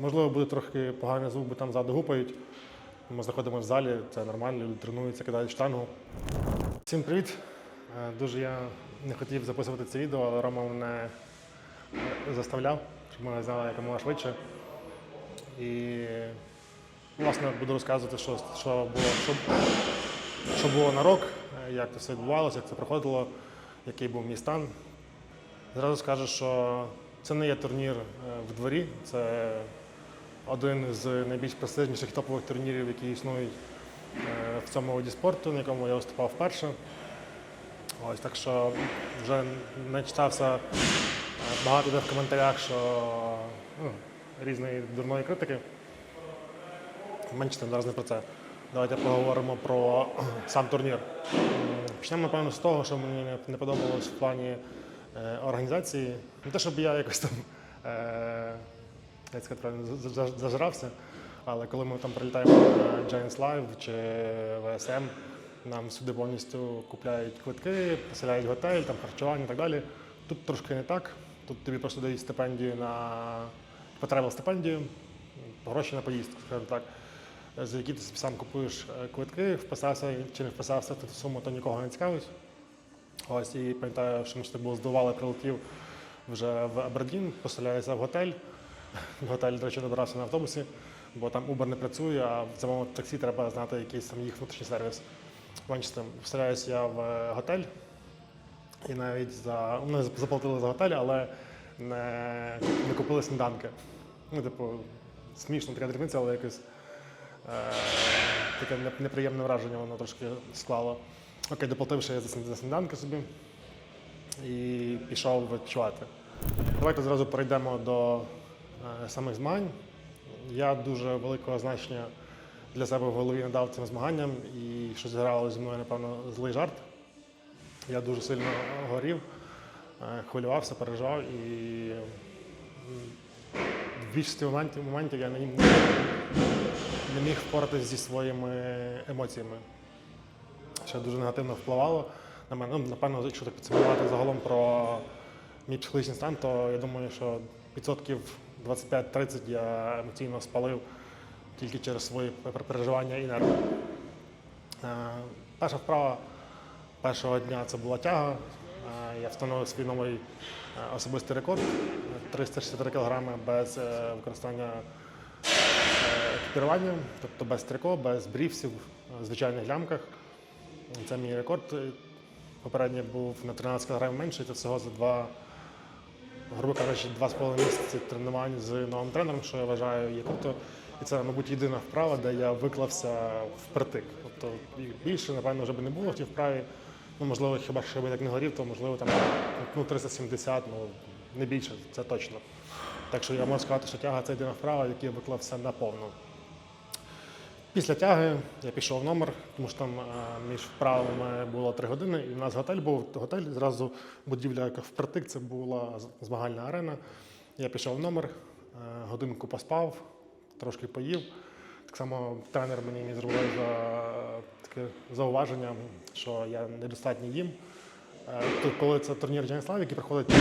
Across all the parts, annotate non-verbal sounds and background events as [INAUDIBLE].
Можливо, буде трохи поганий звук, бо там ззаду гупають. Ми знаходимося в залі, це нормально, люди тренуються, кидають штангу. Всім привіт! Е, Дуже я не хотів записувати це відео, але Рома мене е, заставляв, щоб ми знали якомога швидше. І власне буду розказувати, що, що, було, що, що було на рок, як це все відбувалося, як це проходило, який був мій стан. Зразу скажу, що це не є турнір е, в дворі, це один з найбільш престижніших топових турнірів, які існують е, в цьому виді спорту, на якому я виступав вперше. Ось так що вже не читався е, багато де в коментарях, що ну, різної дурної критики. Менше там зараз не про це. Давайте поговоримо про сам турнір. Почнемо, напевно, з того, що мені не- подобалось в плані організації. Не те, щоб я якось там е, як сказати зажрався, але коли ми там прилітаємо на Giants Live чи VSM, нам сюди повністю купляють квитки, поселяють готель, там харчування і так далі. Тут трошки не так. Тут тобі просто дають стипендію на потребу стипендію, гроші на поїздку, скажімо так, за які ти сам купуєш е, квитки, вписався чи не вписався в ту суму, то нікого не цікавить. Ось і пам'ятаю, що ми ж було здивували, прилетів вже в Абердін, поселяюся в готель. Готель, до речі, добирався на автобусі, бо там Uber не працює, а в самому таксі треба знати якийсь там їх внутрішній сервіс. Менше вселяюся я в е, готель. І навіть за ми заплатили за готель, але не, не купили сніданки. Ну, типу, смішно така дрібниця, але якось е, таке неприємне враження воно трошки склало. Окей, доплативши я за сніданки собі і пішов відпочивати. Давайте зразу перейдемо до е, самих змагань. Я дуже великого значення для себе в голові надав цим змаганням і що зіграло зі мною, напевно, злий жарт. Я дуже сильно горів, е, хвилювався, переживав і в більшості моментів, моментів я не міг впоратися зі своїми емоціями. Що дуже негативно впливало на мене. Ну, напевно, якщо так підсумувати загалом про мій психологічний стан, то я думаю, що відсотків 25-30 я емоційно спалив тільки через свої переживання і нерви. Е, Перша вправа першого дня це була тяга. Е, Я встановив свій новий е, особистий рекорд 364 кг без використання екіпірування, тобто без трико, без брівсів, звичайних лямках. Це мій рекорд. Попередній був на 13 кг менший, це всього за два, грубо кажучи, два з половиною місяці тренувань з новим тренером, що я вважаю є круто. І це, мабуть, єдина вправа, де я виклався впритик. Тобто більше, напевно, вже би не було в тій вправі. Ну, можливо, хіба що я би так не горів, то можливо там ну, 370, ну не більше, це точно. Так що я можу сказати, що тяга це єдина вправа, в якій я виклався наповну. Після тяги я пішов в номер, тому що там е, між вправами було три години, і в нас готель був. Готель зразу будівля, яка впритик, це була змагальна арена. Я пішов в номер, е, годинку поспав, трошки поїв. Так само тренер мені зробив за таке зауваження, що я недостатньо їм. Е, то коли це турнір Slave, який проходить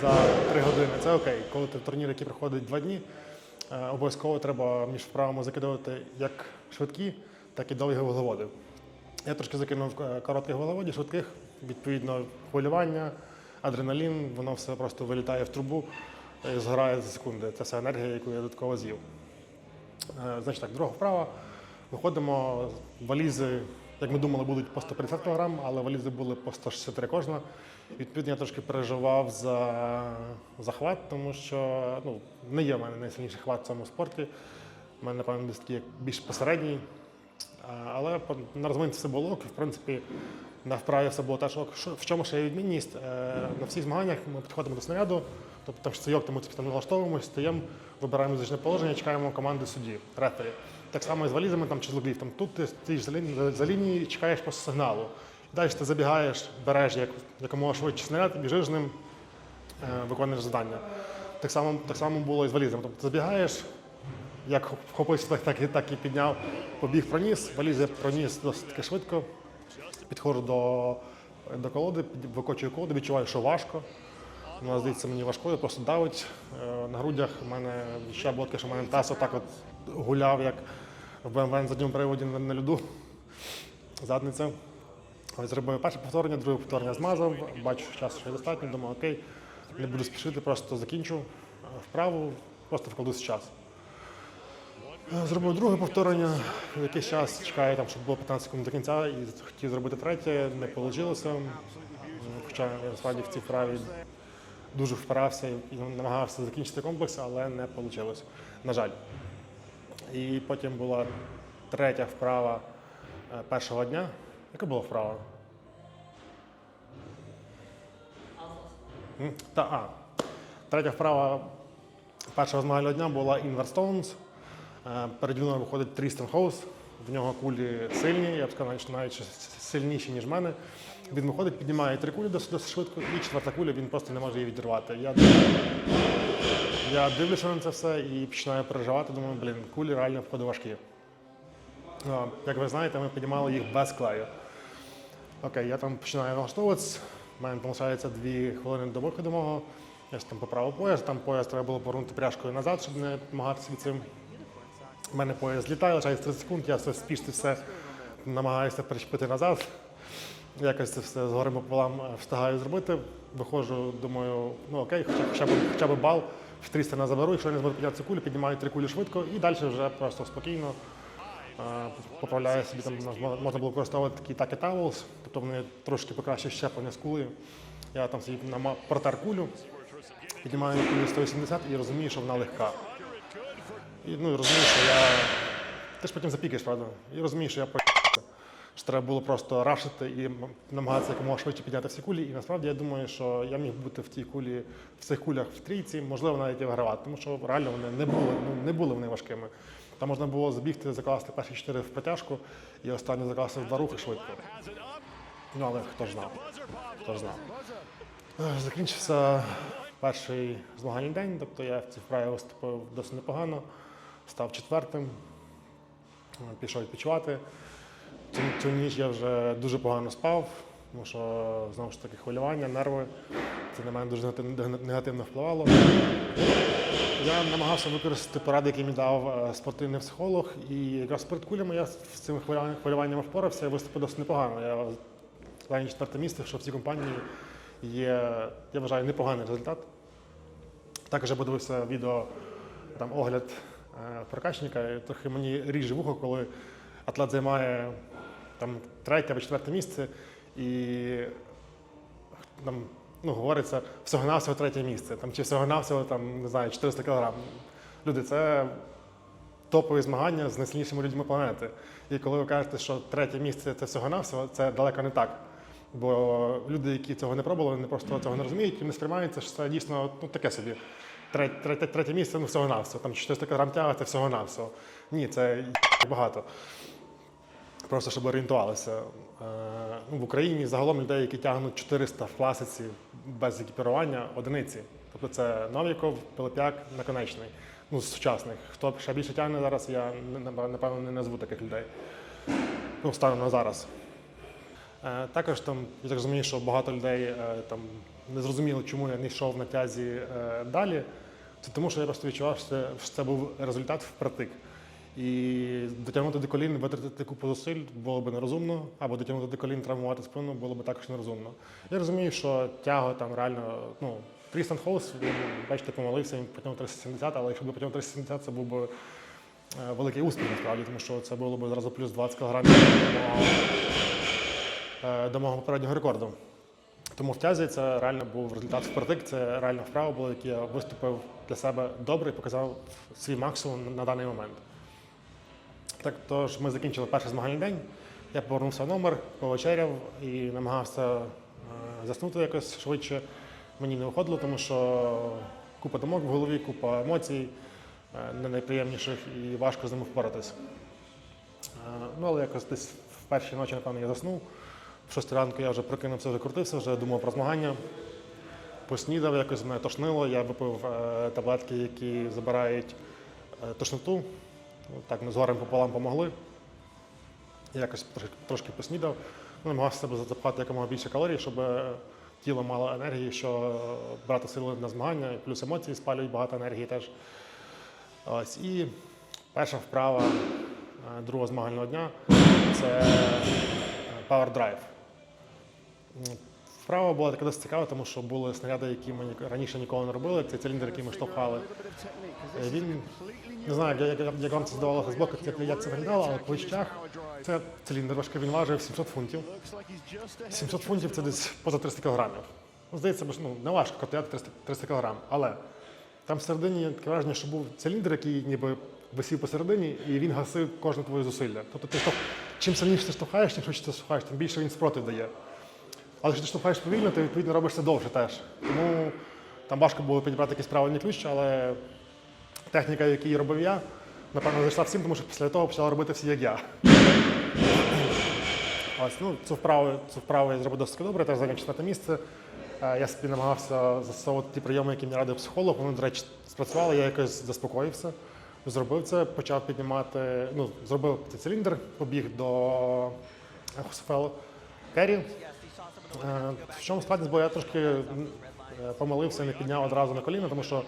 за три години, це окей. Коли це турнір, який проходить два дні, обов'язково треба між вправами закидувати як швидкі, так і довгі вуглеводи. Я трошки закинув е, коротких вуглеводів, швидких, відповідно, хвилювання, адреналін, воно все просто вилітає в трубу і згорає за секунди. Це вся енергія, яку я додатково з'їв. Е, Значить так, друга вправа. Виходимо, валізи, як ми думали, будуть по 150 кг, але валізи були по 163 кожна. Відповідно, я трошки переживав за захват, тому що ну, не є в мене найсильніший хват в цьому спорті. У мене, напевно, десь такий більш посередній. Але на розминці все було і, в принципі, на вправі все було ок. Що- В чому ще є відмінність? Е, На всіх змаганнях ми підходимо до снаряду, тобто там стійок, тому там налаштовуємося, стаємо, вибираємо музичне положення, чекаємо команди судді, рефері. Так само і з валізами там, чи з логліфтом. Тут ти стоїш за лінією, за і чекаєш просто сигналу. Далі ти забігаєш, береш як, якомога швидше снаряд, біжиш ним, е, виконуєш завдання. Так само, так само було і з валізами. Тобто забігаєш, як вхопився, так, так, так і підняв, побіг проніс, валізи проніс досить таки швидко. Підходжу до, до колоди, викочую колоду, відчуваю, що важко. Вона здається мені важкою, просто давить е, на грудях. У мене ще було таке, що в мене таз отак от гуляв, як в BMW на задньому приводі на льоду. Задниця. Зробив перше повторення, друге повторення змазав, бачу, що часу ще достатньо, думаю, окей, не буду спішити, просто закінчу е, вправу, просто вкладусь час. Е, Зробив друге повторення, якийсь час чекаю, там, щоб було 15 секунд до кінця, і хотів зробити третє, не вийшло. Хоча я насправді в цій вправі дуже впирався і намагався закінчити комплекс, але не вийшло, на жаль. І потім була третя вправа е, першого дня. Яка була вправа? Та, а. Третя вправа першого змагального дня була Inverstones. Е, Переді мною виходить Трістен Хоус. В нього кулі сильні, я б сказав, навіть- сильніші, ніж в мене. Він виходить, піднімає три кулі досить, швидко, і четверта куля він просто не може її відірвати. Я, я дивлюся на це все і починаю переживати. Думаю, блін, кулі реально входу важкі. Ну, Як ви знаєте, ми піднімали їх без клею. Окей, я там починаю налаштовуватися. У мене залишається дві хвилини до виходу мого. Я ж там поправив пояс, там пояс треба було повернути пряжкою назад, щоб не допомагати собі цим. У мене пояс злітає, лишається 30 секунд, я все спішно все намагаюся перечепити назад. Якось це все згори пополам е, встигаю зробити. Виходжу, думаю, ну окей, хоча, б, хоча б бал в 300 не заберу, якщо я не зможу підняти цю кулю, піднімаю три кулі швидко і далі вже просто спокійно поправляю собі там можна- було використовувати такі такі towels, тобто вони трошки покращують щеплення з кулею. Я там собі протер кулю, піднімаю кулю 180 і розумію, що вона легка. І ну, і розумію, що я. Ти ж потім запікаєш, правда? І розумію, що я по що треба було просто рашити і намагатися якомога швидше підняти всі кулі. І насправді я думаю, що я міг бути в тій кулі, в цих кулях в трійці, можливо, навіть і вигравати, тому що реально вони не були, ну, не були вони важкими. Там можна було забігти, закласти перші чотири в протяжку і останню закласти в два рухи швидко. Ну, але хто ж знав? Хто ж знав? Е, Закінчився перший змагальний день, тобто я в цій вправі виступив досить непогано, став четвертим, пішов відпочивати. Цю, цю ніч я вже дуже погано спав, тому що знову ж таки хвилювання, нерви. Це на мене дуже негативно- впливало. Я намагався використати поради, які мені дав е, спортивний психолог, і якраз перед кулями я з цим хвилюванням- хвилюванням впорався, я виступив досить непогано. Я зайняв четверте місце, що в цій компанії є, я вважаю, непоганий результат. Також я подивився відео, там огляд е, прокачника, і трохи мені ріже вухо, коли атлет займає там третє або четверте місце і там, ну, говориться всього-навсього третє місце, там, чи всього-навсього там, не знаю, 400 кг. Люди, це топові змагання з найсильнішими людьми планети. І коли ви кажете, що третє місце це всього-навсього, це далеко не так. Бо люди, які цього не пробували, вони просто цього не розуміють і не сприймаються, що це дійсно ну, таке собі. Третє, місце ну, всього-навсього. Там 400 кг тяга це всього-навсього. Ні, це багато. Просто щоб орієнтувалися. Е, ну, в Україні загалом людей, які тягнуть 400 в класиці без екіпірування, одиниці. Тобто це Новіков, Пилип'як, Наконечний. Ну, з сучасних. Хто ще більше тягне зараз, я напевно не назву таких людей. Ну, станом на зараз. Е, Також там, я так розумію, що багато людей е, там не зрозуміло, чому я не йшов на тязі далі. Це тому, що я просто відчував, що це, що це був результат впритик. І дотягнути до колін, витратити купу зусиль було б нерозумно, або дотягнути до колін, травмувати спину було б також нерозумно. Я розумію, що тяга там реально, ну, Трістан Холс, він, бачите, помолився, він потягнув 370, але якщо б потягнув 370, це був би е, великий успіх насправді, тому що це було б зразу плюс 20 кг до мого, е, до мого попереднього рекорду. Тому в тязі це реально був результат впритик, це реально вправа була, яку я виступив для себе добре і показав свій максимум на даний момент. Так, тож ми закінчили перший змагальний день. Я повернувся в номер, повечеряв і намагався е, заснути якось швидше. Мені не виходило, тому що купа думок в голові, купа емоцій, е, не найприємніших і важко з ними впоратись. Е, Ну, але якось десь в першій ночі, напевно, я заснув. В шостій ранку я вже прокинувся, вже крутився, вже думав про змагання. Поснідав, якось мене тошнило. Я випив таблетки, які забирають тошноту. Так, ми з горем пополам помогли. Я якось трошки, трошки поснідав. Ну, намагався себе запхати якомога більше калорій, щоб е, тіло мало енергії, що брати сили на змагання, плюс емоції спалюють багато енергії теж. Ось і перша вправа е, другого змагального дня це е, Power Drive. М, Вправа була така досить цікава, тому що були снаряди, які ми ні- раніше ніколи не робили. Це циліндр, який ми штовхали. Е, Він не знаю, як, як, вам це здавалося з боку, як, як це виглядало, але по відчуттях це циліндр важкий, він важив 700 фунтів. 700 фунтів це десь поза 300 кілограмів. Ну, здається, ну, не важко катати 300, 300 кілограм, але там всередині таке враження, що був циліндр, який ніби висів посередині, і він гасив кожне твоє зусилля. Тобто ти чим сильніше ти штовхаєш, чим швидше ти штовхаєш, тим більше він спротив дає. Але якщо ти штовхаєш повільно, ти відповідно робиш це довше теж. Тому там важко було підібрати якийсь правильний ключ, але техніка, яку робив я, напевно, зайшла всім, тому що після того почала робити всі, як я. Ось, ну, цю вправу, цю вправу я зробив досить добре, теж зайняв четверте місце. Е, Я собі намагався застосовувати ті прийоми, які мені радив психолог. Вони, до речі, спрацювали, я якось заспокоївся, зробив це, почав піднімати, ну, зробив цей циліндр, побіг до Хосфелу Керрі. Е, В чому складність, бо я трошки е, помилився, не підняв одразу на коліна, тому що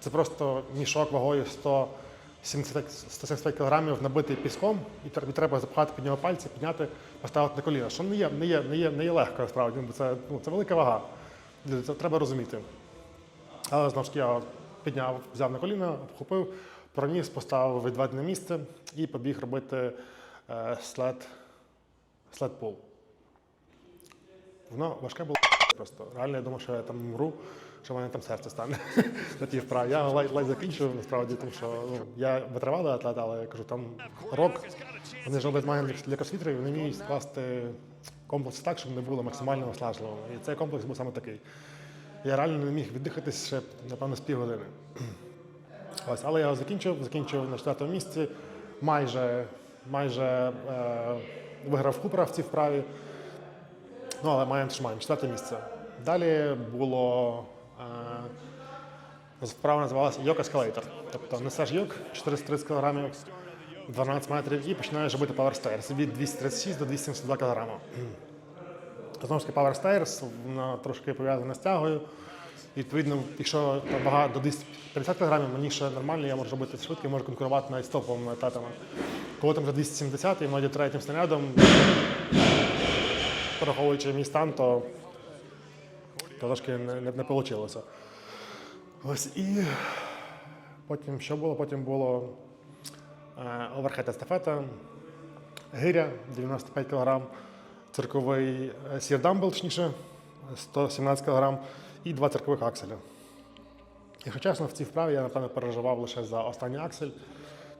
це просто мішок вагою 170 175 кг набитий піском, і треба запхати під нього пальці, підняти, поставити на коліна. Що не є, не є, не є, не є легко насправді, бо це, ну, це велика вага. Це треба розуміти. Але знову ж таки я підняв, взяв на коліна, обхопив, проніс, поставив відведене місце і побіг робити е, след, пул. Воно важке було просто. Реально я думав, що я там мру, що в мене там серце стане [LAUGHS] на тій вправі. Я ледь, закінчив насправді, тому що ну, я витривалий атлет, але я кажу, там рок, вони ж роблять змагання для кросфітерів, вони вміють скласти комплекс так, щоб не було максимально виснажливим. І цей комплекс був саме такий. Я реально не міг віддихатись ще, напевно, з півгодини. [CLEARS THROAT] Ось, але я закінчив, закінчив на четвертому місці, майже, майже е, виграв Купера в цій вправі. Ну, але маємо, що четверте місце. Далі було е, вправа називалася йок ескалейтор. Тобто несеш йок 430 кг, 12 метрів і починаєш робити Stairs від 236 до 272 кг. Знову ж таки, Stairs, вона трошки пов'язана з тягою. Відповідно, якщо вага до 250 кг, мені ще нормально, я можу робити швидко, можу конкурувати навіть з топовими атлетами. Коли там вже 270 і молоді третім снарядом, враховуючи мій стан, то, трошки не, не, не вийшло. Ось і потім що було? Потім було е, оверхед естафета, гиря 95 кг, цирковий е, сірдамбл, точніше, 117 кг і два циркових акселя. Якщо чесно, в цій вправі я, напевно, переживав лише за останній аксель,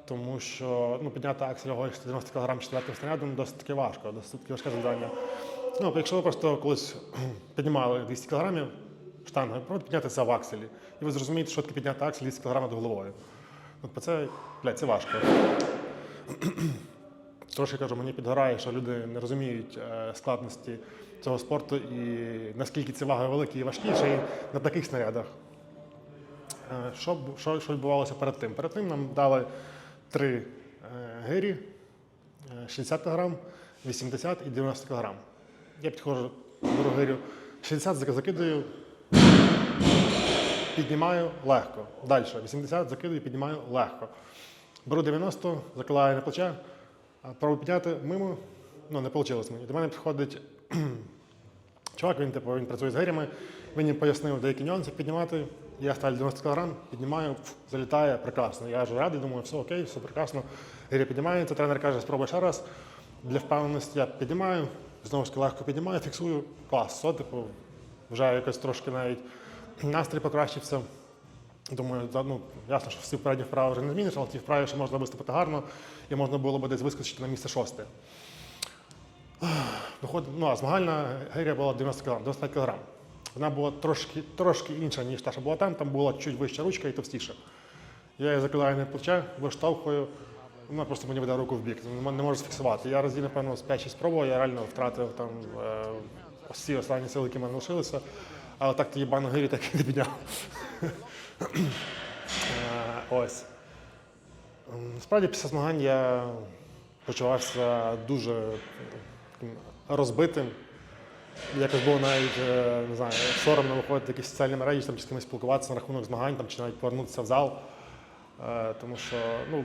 тому що ну, підняти аксель вагою 190 кг четвертим снарядом досить таки важко, досить таки важке завдання. Ну, якщо ви просто колись піднімали 200 кг штангою, просто підняти це в акселі, і ви зрозумієте, що таке підняти аксель 200 кг над головою. От це, блядь, це важко. [CLEARS THROAT] Трошки кажу, мені підгорає, що люди не розуміють е, складності цього спорту і наскільки ці ваги великі і важкі, ще й на таких снарядах. Е, Що, що, що відбувалося перед тим? Перед тим нам дали три е, гирі, е, 60 кг, 80 і 90 кг. Я підходжу, беру гирю, 60 закидаю, піднімаю легко. Далі 80 закидаю, піднімаю легко. Беру 90, закладаю на плече, пробую підняти мимо, ну не вийшло мені. До мене підходить [CLEARS THROAT] чувак, він типу він працює з гирями, він мені пояснив деякі нюанси піднімати. Я ставлю 90 кг, піднімаю, пф, залітає прекрасно. Я вже радий, думаю, все окей, все прекрасно. Гиря піднімається, тренер каже, спробуй ще раз. Для впевненості я піднімаю, знову ж таки легко піднімаю, фіксую, клас, все, типу, вже якось трошки навіть настрій покращився. Думаю, ну, ясно, що всі передні вправи вже не зміниш, але в тій вправі ще можна виступити гарно і можна було б десь вискочити на місце шосте. Виходить, ну, а змагальна гиря була 90 кг, 95 кг. Вона була трошки, трошки інша, ніж та, що була там. Там була чуть вища ручка і товстіша. Я її закидаю на плече, виштовхую, вона просто мені веде руку в бік, не можу зафіксувати. Я разів, напевно, з 5-6 спробував, я реально втратив там е, всі останні сили, які мене лишилися. Але так тоді гирі так і не підняв. Е, Ось. М, Насправді після змагань я почувався дуже розбитим. Якось було навіть е, не знаю, соромно виходити в якісь соціальні мережі, там, з кимось спілкуватися на рахунок змагань, там, чи навіть повернутися в зал. Тому що ну,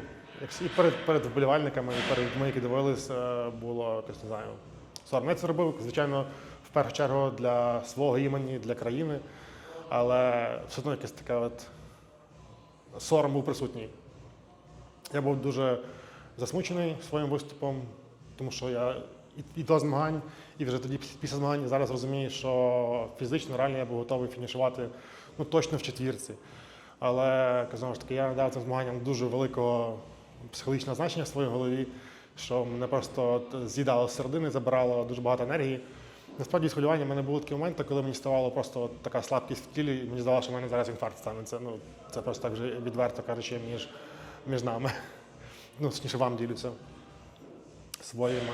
і перед, перед вболівальниками, і перед людьми, які дивились, е, було якось не знаю. Це робив, звичайно, в першу чергу для свого імені, для країни, але все одно якесь таке от сором був присутній. Я був дуже засмучений своїм виступом, тому що я і, і до змагань, і вже тоді після змагань зараз розумію, що фізично реально я був готовий фінішувати ну, точно в четвірці. Але знову ж таки, я дав цим змаганням дуже великого психологічного значення в своїй голові, що мене просто з'їдало з середини, забирало дуже багато енергії. Насправді з хвилювання в мене були такі моменти, коли мені ставало просто така слабкість в тілі, і мені здавалося, що в мене зараз інфаркт станеться. Ну, це просто так вже відверто кажучи, між, між нами. Ну, точніше, вам ділюся своїми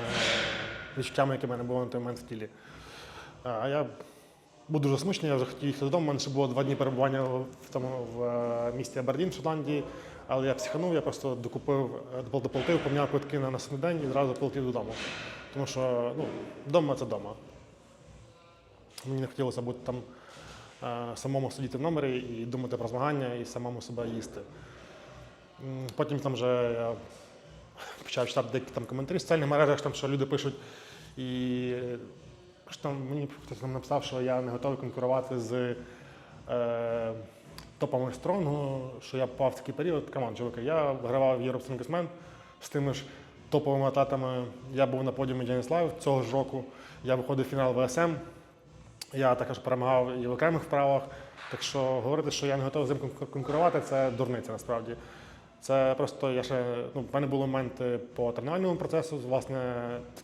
відчуттями, які в мене були на той момент в тілі. А я був дуже смучений, я вже хотів їхати додому. У мене ще було два дні перебування в тому в е, місті Абердін в Шотландії, але я психанув, я просто докупив, е, доплатив, поміняв квитки на наступний день і зразу полетів додому. Тому що ну, вдома це вдома. Мені не хотілося бути там е, самому сидіти в номері і думати про змагання і самому себе їсти. Потім там вже я почав читати деякі там коментарі в соціальних мережах, там, що люди пишуть. І що мені хтось там написав, що я не готовий конкурувати з е, топами стронгу, що я попав в такий період. Камон, чуваки, я вигравав Європ Стронгесмен з тими ж топовими атлетами. Я був на подіумі Діаніслав цього ж року. Я виходив в фінал ВСМ. Я також перемагав і в окремих вправах. Так що говорити, що я не готовий з ним конкурувати, це дурниця насправді. Це просто я ще ну, в мене були моменти по тренувальному процесу. Власне,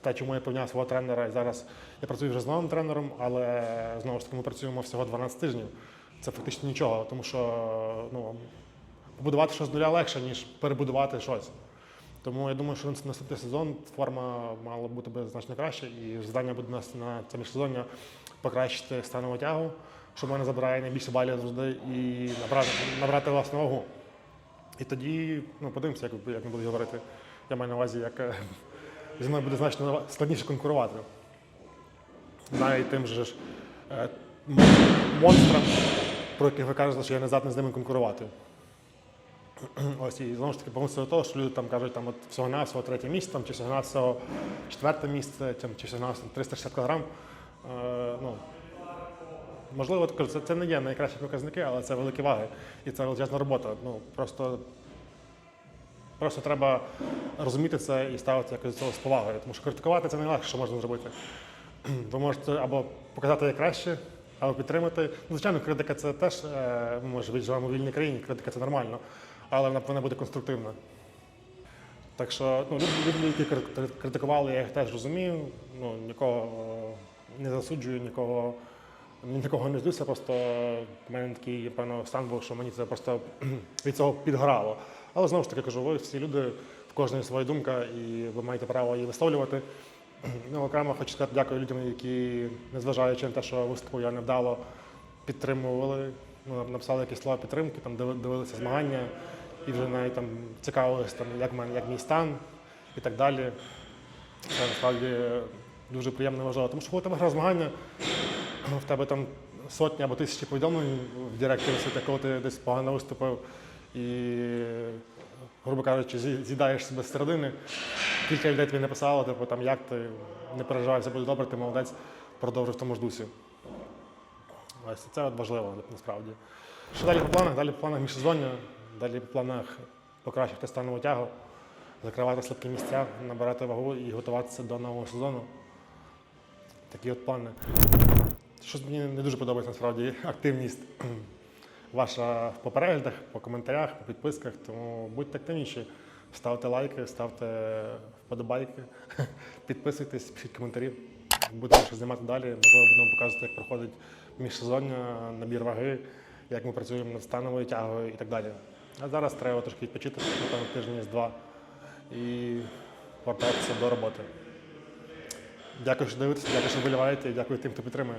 те, чому я поміняв свого тренера. І зараз я працюю вже з новим тренером, але знову ж таки ми працюємо всього 12 тижнів. Це фактично нічого, тому що ну, побудувати щось з нуля легше, ніж перебудувати щось. Тому я думаю, що на наступний сезон форма мала бути значно краще, і завдання буде нас на це міжсезоння покращити станову тягу, що в мене забирає найбільше балів завжди, і набрати, набрати власну вагу. І тоді ну, подивимося, як, як ми будуть говорити. Я маю на увазі, як е, зі мною буде значно складніше конкурувати. Навіть тим же ж е, монстрам, про яких ви кажете, що я не здатний з ними конкурувати. [CLEARS THROAT] Ось і знову ж таки помислити до того, що люди там кажуть, там от всього на всього третє місце, там, чи всього на всього четверте місце, там, чи всього на 360 кг. Е, ну, можливо, це, це не є найкращі показники, але це великі ваги. І це величезна робота. Ну, просто, просто треба розуміти це і ставити якось до цього з повагою. Тому що критикувати це найлегше, що можна зробити. [CLEARS THROAT] Ви можете або показати як краще, або підтримати. Ну, звичайно, критика це теж, е, ми може живемо в вільній країні, критика це нормально, але вона повинна бути конструктивна. Так що ну, люди, люди, які критикували, я їх теж розумію. Ну, нікого е, не засуджую, нікого, нікого не злюся. Просто в мене такий, певно, стан був, що мені це просто [CLEARS THROAT] від цього підгорало. Але знову ж таки кажу, ви всі люди, в кожної своя думка, і ви маєте право її висловлювати. [CLEARS THROAT] Ну, окремо хочу сказати дякую людям, які, незважаючи на те, що виступу я невдало, підтримували, ну, написали якісь слова підтримки, там дивилися змагання і вже навіть там цікавилися, там, як, мене, як мій стан і так далі. Це насправді дуже приємно і важливо. Тому що коли ти виграв змагання, в тебе там сотні або тисячі повідомлень в Директі висить, коли ти десь погано виступив і, грубо кажучи, з'їдаєш себе з середини. Кілька людей тобі написало, типу, там, як ти не переживай, все буде добре, ти молодець, продовжив в тому ж дусі. Ось це важливо насправді. Що далі по планах? Далі по планах міжсезоння, далі по планах покращити станову тягу, закривати слабкі місця, набирати вагу і готуватися до нового сезону. Такі от плани. Щось мені не дуже подобається насправді активність [CLEARS THROAT] ваша в переглядах, по коментарях, по підписках. Тому будьте активніші, ставте лайки, ставте вподобайки, [LAUGHS] підписуйтесь, пишіть коментарі. Будемо щось знімати далі. Можливо, будемо показувати, як проходить міжсезоння, набір ваги, як ми працюємо над становою тягою і так далі. А зараз треба трошки відпочити, напевно, тиждень з два і повертатися до роботи. Дякую, що дивитеся, дякую, що вболіваєте, і дякую тим, хто підтримує.